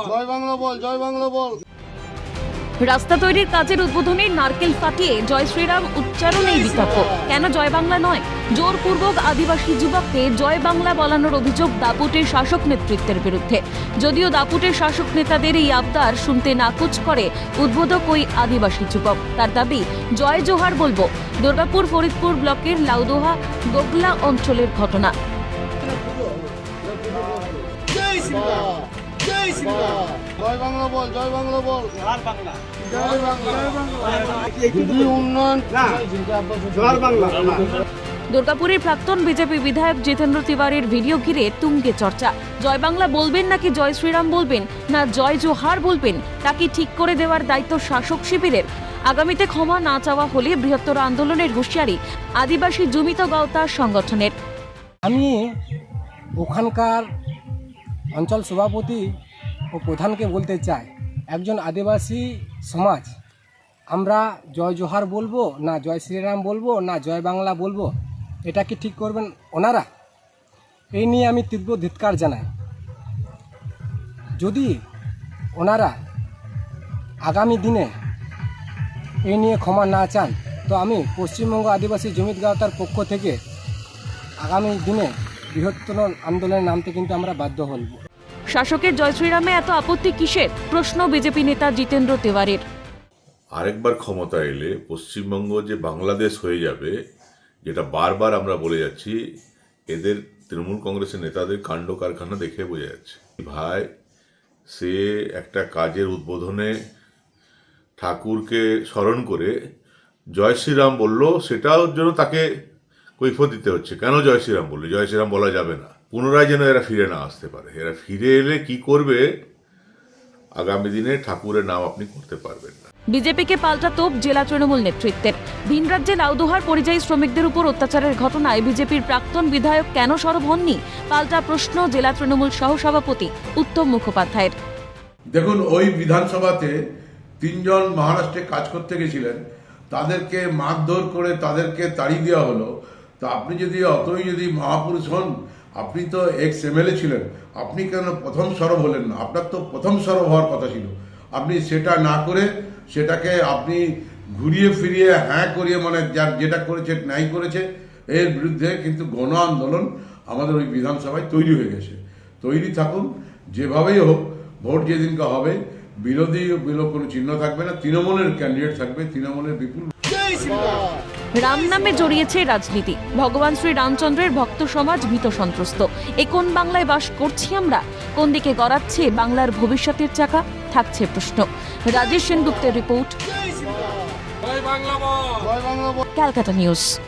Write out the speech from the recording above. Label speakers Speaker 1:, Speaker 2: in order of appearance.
Speaker 1: জয় বাংলা বল জয় বাংলা বল।
Speaker 2: রাস্তা তৈরির কাজের উদ্বোধনে নারকেল ফাটিয়ে জয় শ্রীরাম উচ্চারণেই বিতর্ক। কেন জয় বাংলা নয়? জোরপূর্বক আদিবাসী যুবককে জয় বাংলা বলানোর অভিযোগ দাপুটের শাসক নেতৃত্বের বিরুদ্ধে। যদিও দাপুটের শাসক নেতাদের এই আবদার শুনতে নাকচ করে উদ্বোধক ওই আদিবাসী যুবক। তার দাবি, জয় জোহার বলব। দুর্গাপুর ফরিদপুর ব্লকের লাউদোহা গোগলা অঞ্চলের ঘটনা।
Speaker 1: জয় বাংলা বল জয় বাংলা বল। জয় বাংলা। দিদি উন্নয়ন।
Speaker 2: দুর্গাপুরের প্রাক্তন বিজেপি বিধায়ক জিতেন্দ্র তিওয়ারির ভিডিও ঘিরে তুঙ্গে চর্চা। জয় বাংলা বলবেন নাকি জয় শ্রীরাম বলবেন না জয় জোহার বলবেন তাকে ঠিক করে দেওয়ার দায়িত্ব শাসক শিবিরের? আগামীতে ক্ষমা না চাওয়া হলে বৃহত্তর আন্দোলনের হুঁশিয়ারি আদিবাসী জমিত গাওতা সংগঠনের।
Speaker 3: আমি ওখানকার অঞ্চল সভাপতি ও প্রধানকে বলতে চাই একজন আদিবাসী সমাজ, আমরা জয় জোহার বলব, না জয় শ্রীরাম বলব, না জয় বাংলা বলব, এটা কি ঠিক করবেন ওনারা? এই নিয়ে আমি তীব্র ধিৎকার জানাই। যদি ওনারা আগামী দিনে এই নিয়ে ক্ষমা না চান, তো আমি পশ্চিমবঙ্গ আদিবাসী জমিত গাওতার পক্ষ থেকে আগামী দিনে বৃহত্তর আন্দোলনে নামতে কিন্তু আমরা বাধ্য হব।
Speaker 2: শাসকের জয় শ্রীরামে এত আপত্তি কিসের? প্রশ্ন বিজেপি নেতা জিতেন্দ্র তিওয়ারির।
Speaker 4: আরেকবার ক্ষমতা এলে পশ্চিমবঙ্গ যে বাংলাদেশ হয়ে যাবে, যেটা বারবার আমরা বলে যাচ্ছি, এদের তৃণমূল কংগ্রেসের নেতাদের কাণ্ড কারখানা দেখে বোঝা যাচ্ছে। ভাই, সে একটা কাজের উদ্বোধনে ঠাকুরকে স্মরণ করে জয় শ্রীরাম বলল, সেটাও জন্য তাকে কৈফত দিতে হচ্ছে। কেন জয় শ্রীরাম বলল? জয় শ্রীরাম বলা যাবে না। পুনরায় যেন এরা ফিরে না আসতে পারে। এরা ফিরে এলে কি করবে? আগামী দিনে ঠাকুরের নাম আপনি করতে পারবেন না।
Speaker 2: বিজেপিকে পাল্টা তোপ জেলা তৃণমূল নেতৃত্বের। ভিন রাজ্যে লাউদোহার পরিযায়ী শ্রমিকদের উপর অত্যাচারের ঘটনায় বিজেপির প্রাক্তন বিধায়ক কেন সরব হননি? পাল্টা প্রশ্ন জেলা তৃণমূল সহসভাপতি উত্তম মুখোপাধ্যায়ের।
Speaker 5: দেখুন ওই বিধানসভাতে তিনজন মহারাষ্ট্রে কাজ করতে গেছিলেন। তাদেরকে মারধর করে তাদেরকে তাড়িয়ে দেওয়া হলো। তা আপনি যদি, অতই যদি মহাপুরুষ হন, আপনি তো এক্স এমএলএ ছিলেন, আপনি কেন প্রথম সরব হলেন না? আপনার তো প্রথম সরব হওয়ার কথা ছিল। আপনি সেটা না করে সেটাকে আপনি ঘুরিয়ে ফিরিয়ে হ্যাঁ করিয়ে মানে যার যেটা করেছে ন্যায় করেছে, এর বিরুদ্ধে কিন্তু গণ আন্দোলন আমাদের ওই বিধানসভায় তৈরি হয়ে গেছে। তৈরি থাকুন, যেভাবেই হোক, ভোট যেদিনকে হবে, বিরোধী বিলোপ কোনো চিহ্ন থাকবে না, তৃণমূলের ক্যান্ডিডেট থাকবে, তৃণমূলের বিপুল
Speaker 2: রাম নামে জড়িয়েছে রাজনীতি। ভগবান শ্রী রামচন্দ্রের ভক্ত সমাজ ভীত সন্ত্রস্ত। এ কোন বাংলায় বাস করছি আমরা? কোন দিকে গড়াচ্ছে বাংলার ভবিষ্যতের চাকা? থাকছে প্রশ্ন। রাজেশ সেনগুপ্তের রিপোর্ট।
Speaker 1: জয় বাংলা বল।
Speaker 2: ক্যালকাটা নিউজ।